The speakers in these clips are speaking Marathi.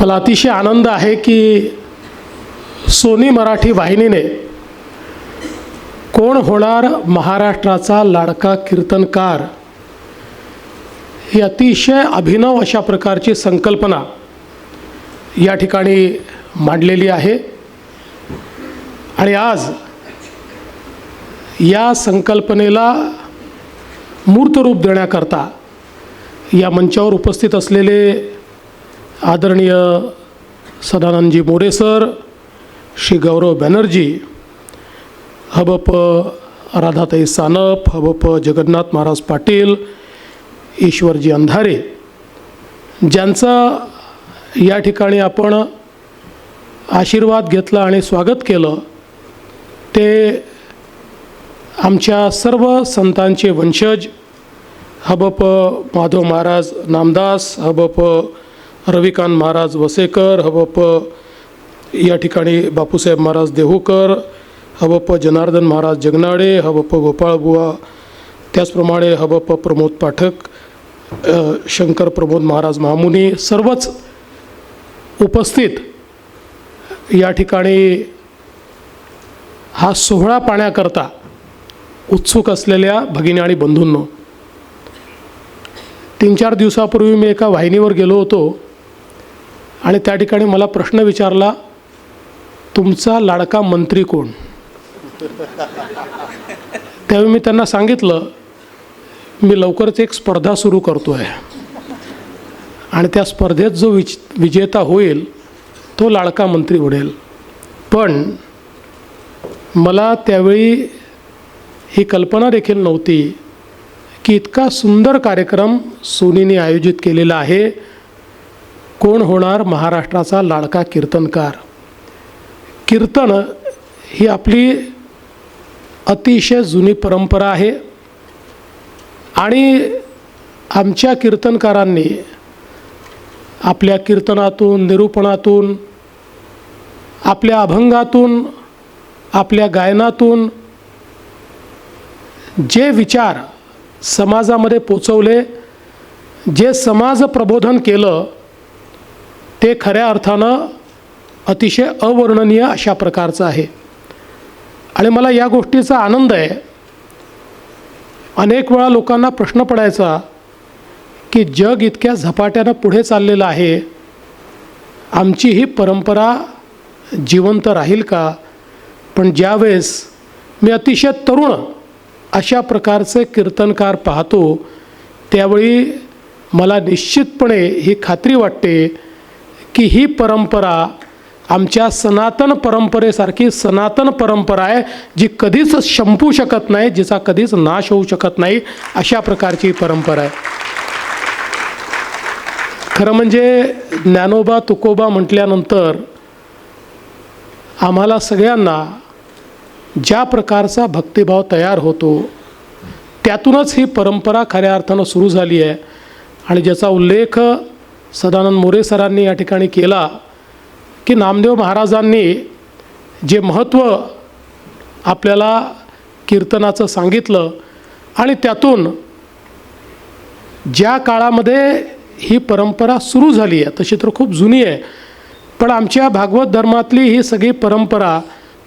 मला अतिशय आनंद आहे की सोनी मराठी वाहिनीने कोण होणार महाराष्ट्राचा लाडका कीर्तनकार ही अतिशय अभिनव अशा प्रकारची संकल्पना या ठिकाणी मांडलेली आहे. आणि आज या संकल्पनेला मूर्त रूप देण्याकरता या मंचावर उपस्थित असलेले आदरणीय सदानंदजी मोरे सर श्री गौरव बॅनर्जी हबप राधाताई सानप हबप जगन्नाथ महाराज पाटील ईश्वरजी अंधारे. ज्यांचा या ठिकाणी आपण आशीर्वाद घेतला आणि स्वागत केलं ते आमच्या सर्व संतांचे वंशज हबप माधव महाराज नामदास हबप रविकांत महाराज वसेकर हवप या ठिकाणी बापूसाहेब महाराज देहूकर हवप जनार्दन महाराज जगनाडे हवप गोपाळबुवा त्याचप्रमाणे हवप प्रमोद पाठक शंकर प्रमोद महाराज महामुनी सर्वच उपस्थित या ठिकाणी हा सोहळा पाण्याकरता उत्सुक असलेल्या भगिनी आणि बंधूंनो तीन चार दिवसापूर्वी मी एका वाहिनीवर गेलो होतो. आणि त्या ठिकाणी मला प्रश्न विचारला तुमचा लाडका मंत्री कोण? त्यावेळी मी त्यांना सांगितलं मी लवकरच एक स्पर्धा सुरू करतो आहे आणि त्या स्पर्धेत जो विच विजेता होईल तो लाडका मंत्री उडेल पण मला त्यावेळी ही कल्पना देखील नव्हती की इतका सुंदर कार्यक्रम सोनीने आयोजित केलेला आहे. कोण होणार महाराष्ट्राचा लाडका कीर्तनकार? कीर्तन ही आपली अतिशय जुनी परंपरा आहे. आणि आमच्या कीर्तनकारांनी आपल्या कीर्तनातून निरूपणातून आपल्या अभंगातून आपल्या गायनातून जे विचार समाजामध्ये पोचवले जे समाज प्रबोधन केलं ते खऱ्या अर्थानं अतिशय अवर्णनीय अशा प्रकारचं आहे. आणि मला या गोष्टीचा आनंद आहे. अनेक वेळा लोकांना प्रश्न पडायचा की जग इतक्या झपाट्यानं पुढे चाललेलं आहे. आमची ही परंपरा जिवंत राहील का? पण ज्यावेळेस मी अतिशय तरुण अशा प्रकारचे कीर्तनकार पाहतो त्यावेळी मला निश्चितपणे ही खात्री वाटते की ही परंपरा आमच्या सनातन परंपरेसारखी सनातन परंपरा आहे जी कधीच संपू शकत नाही जिचा कधीच नाश होऊ शकत नाही अशा प्रकारची परंपरा आहे. खरं म्हणजे ज्ञानोबा तुकोबा म्हटल्यानंतर आम्हाला सगळ्यांना ज्या प्रकारचा भक्तिभाव तयार होतो त्यातूनच ही परंपरा खऱ्या अर्थानं सुरू झाली आहे. आणि ज्याचा उल्लेख सदानंद मोरे सरांनी या ठिकाणी केला की नामदेव महाराजांनी जे महत्त्व आपल्याला कीर्तनाचं सांगितलं आणि त्यातून ज्या काळामध्ये ही परंपरा सुरू झाली आहे तशी तर खूप जुनी आहे पण आमच्या भागवत धर्मातली ही सगळी परंपरा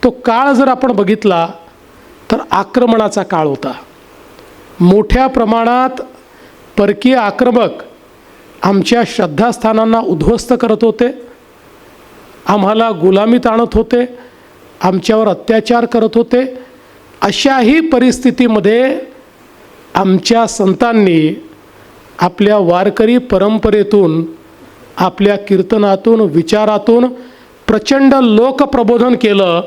तो काळ जर आपण बघितला तर आक्रमणाचा काळ होता. मोठ्या प्रमाणात परकीय आक्रमक आमच्या श्रद्धास्थानांना उद्ध्वस्त करत होते. आम्हाला गुलामीत आणत होते. आमच्यावर अत्याचार करत होते. अशाही परिस्थितीमध्ये आमच्या संतांनी आपल्या वारकरी परंपरेतून आपल्या कीर्तनातून विचारातून प्रचंड लोकप्रबोधन केलं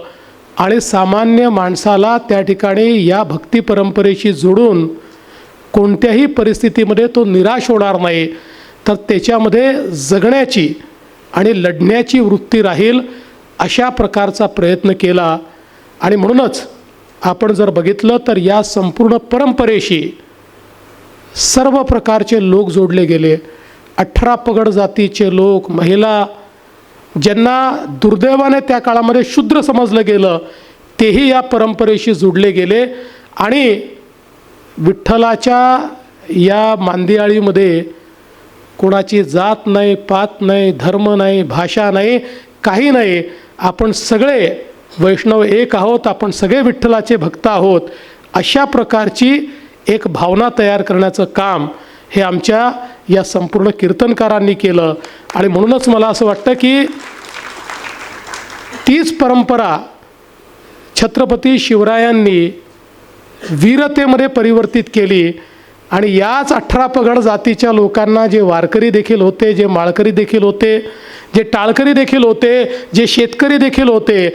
आणि सामान्य माणसाला त्या ठिकाणी या भक्ती परंपरेशी जोडून कोणत्याही परिस्थितीमध्ये तो निराश होणार नाही. तर त्याच्यामध्ये जगण्याची आणि लढण्याची वृत्ती राहील अशा प्रकारचा प्रयत्न केला. आणि म्हणूनच आपण जर बघितलं तर या संपूर्ण परंपरेशी सर्व प्रकारचे लोक जोडले गेले. अठरा पगड जातीचे लोक महिला ज्यांना दुर्दैवाने त्या काळामध्ये शूद्र समजलं गेलं तेही या परंपरेशी जोडले गेले. आणि विठ्ठलाच्या या मांदियाळीमध्ये कोणाची जात नाही पात नाही धर्म नाही भाषा नाही काही नाही. आपण सगळे वैष्णव एक आहोत आपण सगळे विठ्ठलाचे भक्त आहोत. अशा प्रकारची एक भावना तयार करण्याचं काम हे आमच्या या संपूर्ण कीर्तनकारांनी केलं. आणि म्हणूनच मला असं वाटतं की तीच परंपरा छत्रपती शिवरायांनी वीरतेमध्ये परिवर्तित केली. आणि याच अठरा पगड जातीच्या लोकांना जे वारकरी देखील होते जे माळकरी देखील होते जे टाळकरी देखील होते जे शेतकरी देखील होते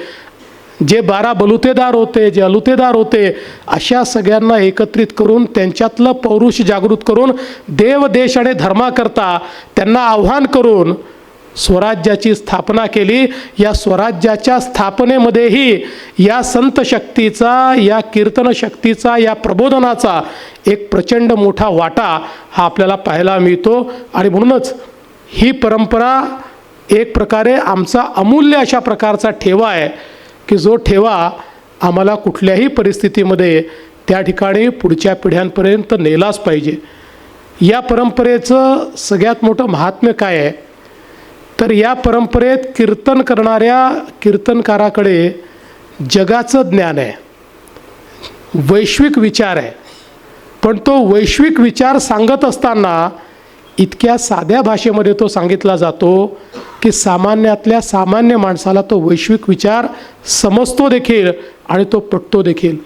जे बारा बलुतेदार होते जे अलुतेदार होते अशा सगळ्यांना एकत्रित करून त्यांच्यातलं पौरुष जागृत करून देव देश आणि धर्माकरता त्यांना आव्हान करून स्वराज्याची स्थापना केली. या स्वराज्याच्या स्थापनेमध्येही या संत शक्तीचा या कीर्तन शक्तीचा या प्रबोधनाचा एक प्रचंड मोठा वाटा हा आपल्याला पाहायला मिळतो. आणि म्हणूनच ही परंपरा एक प्रकारे आमचा अमूल्य अशा प्रकारचा ठेवा आहे की जो ठेवा आम्हाला कुठल्याही परिस्थितीमध्ये त्या ठिकाणी पुढच्या पिढ्यांपर्यंत नेलाच पाहिजे. या परंपरेचं सगळ्यात मोठं महात्म्य काय आहे? तर या परंपरेत कीर्तन करणाऱ्या कीर्तनकाराकडे जगाचं ज्ञान आहे. वैश्विक विचार आहे. पण तो वैश्विक विचार सांगत असताना इतक्या साध्या भाषेमध्ये तो सांगितला जातो की सामान्यातल्या सामान्य माणसाला तो वैश्विक विचार समजतो देखील आणि तो पटतो देखील.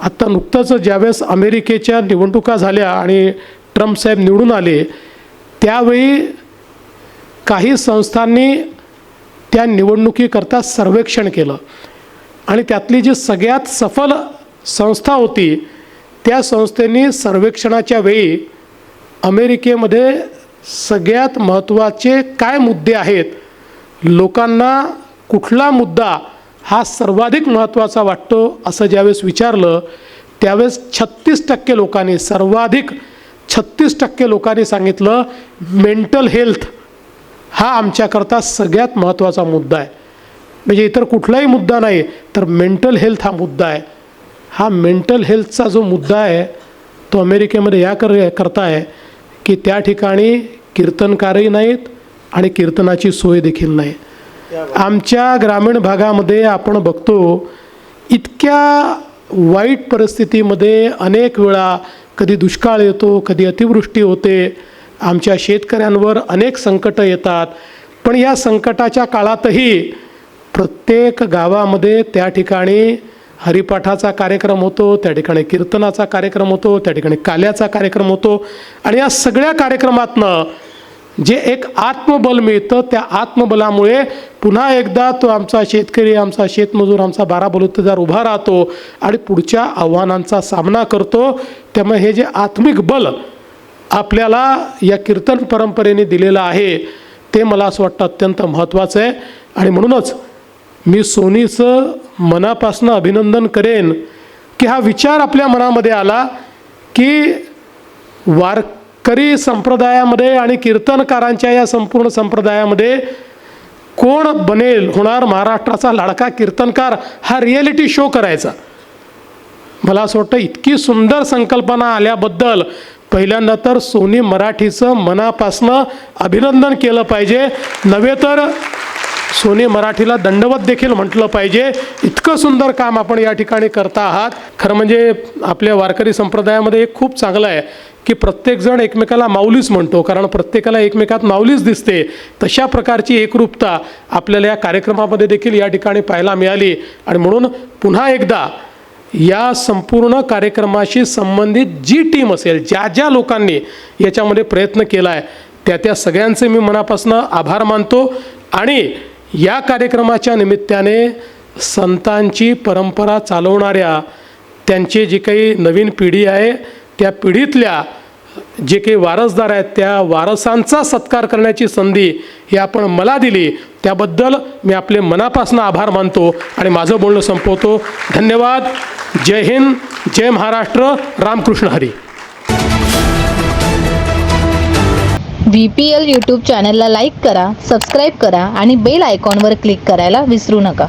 आत्ता नुकतंच ज्यावेळेस अमेरिकेच्या निवडणुका झाल्या आणि ट्रम्प साहेब निवडून आले त्यावेळी काही संस्थांनी त्या निवडणुकीकरता सर्वेक्षण केलं. आणि त्यातली जी सगळ्यात सफल संस्था होती त्या संस्थेने सर्वेक्षणाच्या वेळी अमेरिकेमध्ये सगळ्यात महत्त्वाचे काय मुद्दे आहेत लोकांना कुठला मुद्दा हा सर्वाधिक महत्त्वाचा वाटतो असं ज्यावेळेस विचारलं त्यावेळेस छत्तीस टक्के लोकांनी सर्वाधिक छत्तीस टक्के लोकांनी सांगितलं मेंटल हेल्थ हा आमच्याकरता सगळ्यात महत्त्वाचा मुद्दा आहे. म्हणजे इतर कुठलाही मुद्दा नाही तर मेंटल हेल्थ हा मुद्दा आहे. हा मेंटल हेल्थचा जो मुद्दा आहे तो अमेरिकेमध्ये या कर करता आहे की त्या ठिकाणी कीर्तनकारही नाहीत आणि कीर्तनाची सोय देखील नाही. आमच्या ग्रामीण भागामध्ये आपण बघतो इतक्या वाईट परिस्थितीमध्ये अनेक वेळा कधी दुष्काळ येतो कधी अतिवृष्टी होते आमच्या शेतकऱ्यांवर अनेक संकटं येतात. पण या संकटाच्या काळातही प्रत्येक गावामध्ये त्या ठिकाणी हरिपाठाचा कार्यक्रम होतो त्या ठिकाणी कीर्तनाचा कार्यक्रम होतो त्या ठिकाणी काल्याचा कार्यक्रम होतो. आणि या सगळ्या कार्यक्रमातनं जे एक आत्मबल मिळतं त्या आत्मबलामुळे पुन्हा एकदा तो आमचा शेतकरी आमचा शेतमजूर आमचा बारा बलुतेदार उभा राहतो आणि पुढच्या आव्हानांचा सामना करतो. त्यामुळे हे जे आत्मिक बल आपल्याला या कीर्तन परंपरेने दिलेलं आहे ते मला असं वाटतं अत्यंत महत्त्वाचं आहे. आणि म्हणूनच मी सोनीचं मनापासनं अभिनंदन करेन की हा विचार आपल्या मनामध्ये आला की वारकरी संप्रदायामध्ये आणि कीर्तनकारांच्या या संपूर्ण संप्रदायामध्ये कोण बनेल होणार महाराष्ट्राचा लाडका कीर्तनकार हा रिॲलिटी शो करायचा. मला असं वाटतं इतकी सुंदर संकल्पना आल्याबद्दल पहिल्यांदा तर सोनी मराठीचं मनापासनं अभिनंदन केलं पाहिजे. नव्हे तर सोनी मराठीला दंडवत देखील म्हटलं पाहिजे. इतकं सुंदर काम आपण या ठिकाणी करता आहात. खरं म्हणजे आपल्या वारकरी संप्रदायामध्ये एक खूप चांगलं आहे की प्रत्येकजण एकमेकाला माऊलीच म्हणतो. कारण प्रत्येकाला एकमेकात माऊलीच दिसते. तशा प्रकारची एकरूपता आपल्याला या कार्यक्रमामध्ये देखील या ठिकाणी पाहायला मिळाली. आणि म्हणून पुन्हा एकदा या संपूर्ण कार्यक्रमाशी संबंधित जी टीम असेल ज्या ज्या लोकांनी याच्यामध्ये प्रयत्न केला आहे त्या त्या सगळ्यांचे मी मनापासून आभार मानतो. आणि या कार्यक्रमाच्या निमित्ताने संतांची परंपरा चालवणाऱ्या त्यांची जी काही नवीन पिढी आहे त्या पिढीतल्या जे काही वारसदार आहेत त्या वारसांचा सत्कार करण्याची संधी ही आपण मला दिली. त्याबद्दल मी आपले मनापासून आभार मानतो आणि माझं बोलणं संपवतो. धन्यवाद. जय हिंद. जय Maharashtra. Ramkrishna Hari. V P L YouTube चॅनलला लाईक करा सबस्क्राईब करा आणि बेल आयकॉनवर क्लिक करायला विसरू नका.